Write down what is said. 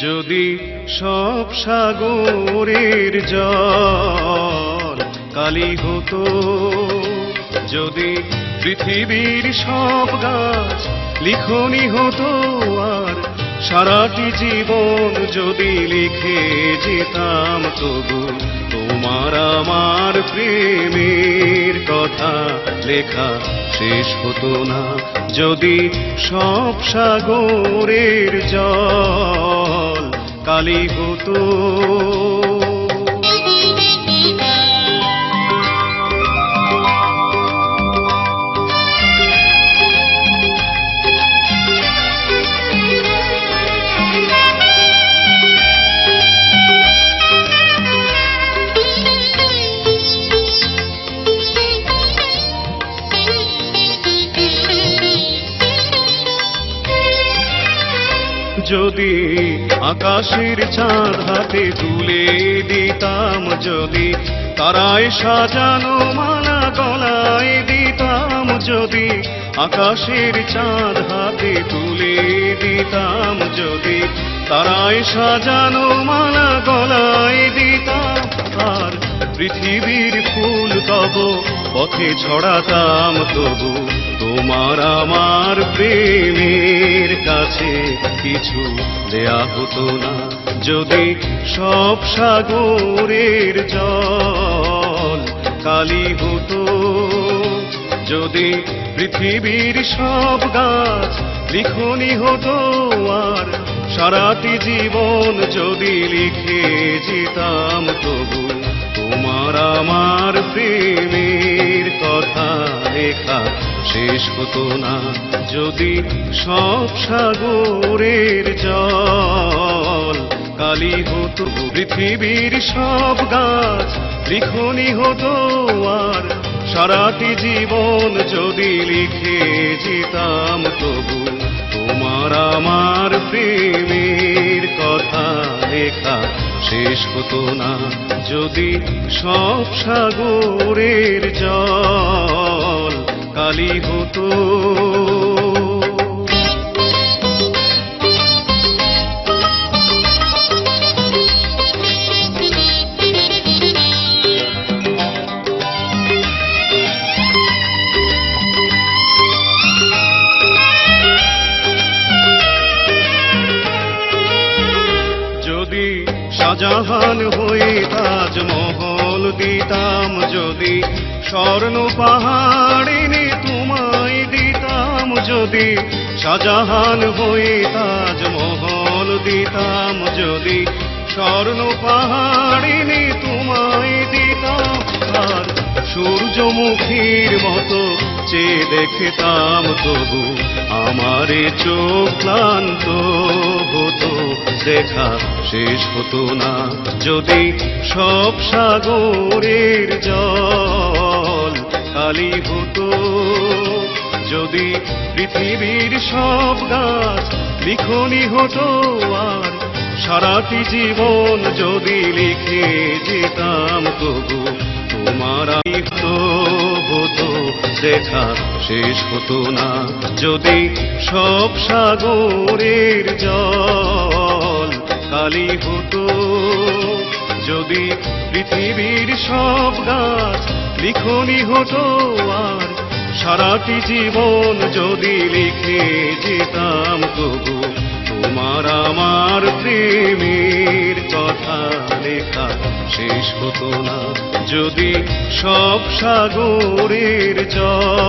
যদি সব সাগরের জল কালি হতো, যদি পৃথিবীর সব গাছ লিখনি হতো, আর সারাটি জীবন যদি লিখে যেতাম তবু তোমার আমার প্রেমের কথা লেখা শেষ হতো না। যদি সব সাগরের জল কালি হতো যদি আকাশের চাঁদ হাতে তুলে দিতাম, যদি তারায় সাজানো মালা গলায় দিতাম, যদি আকাশের চাঁদ হাতে তুলে দিতাম, যদি তারায় সাজানো মালা গলায় দিতাম, আর পৃথিবীর ফুল তব পথে ছড়াতাম, তবু তোমার আমার প্রেমের কাছে কিছু দেয়া হতো না। যদি সব সাগরের জল কালি হতো, যদি পৃথিবীর সব গাছ লিখনি হতো, আর সারাটি জীবন যদি লিখে যেতাম তবু তোমার আমার প্রেমের কথা লেখা শেষ হতো না যদি সব সাগরের জল। কালি হতো পৃথিবীর সব গাছ, লিখনি হতো আর সারাটি জীবন যদি লিখে যেতাম তবু। তোমার আমার প্রেমের কথা লেখা শেষ হতো না যদি সব সাগরের জল। কালি হতো। শাহজাহান হয়ে তাজমহল দিতাম যদি স্বর্ণ পাহাড়ি যদি শাহজাহান হয়ে তাজমহল দিতাম, যদি স্বর্ণ পাহাড় তোমায় দিতাম, আর সূর্যমুখীর মতো চেয়ে দেখতাম তবু আমারে চোখ ক্লান্ত হতো, দেখা শেষ হতো না। যদি সব সাগরের জল কালি হতো যদি পৃথিবীর সব গাছ লিখনি হতো আর, সারাটি জীবন যদি লিখে যেতাম তবু তোমার তো হতো দেখা, শেষ হতো না। যদি সব সাগরের জল কালি হতো, যদি পৃথিবীর সব গাছ লিখনি হতো আর সারাটি জীবন যদি লিখে যেতাম তবু তোমার আমার প্রেমের কথা লেখা শেষ হতো না। যদি সব সাগরের জল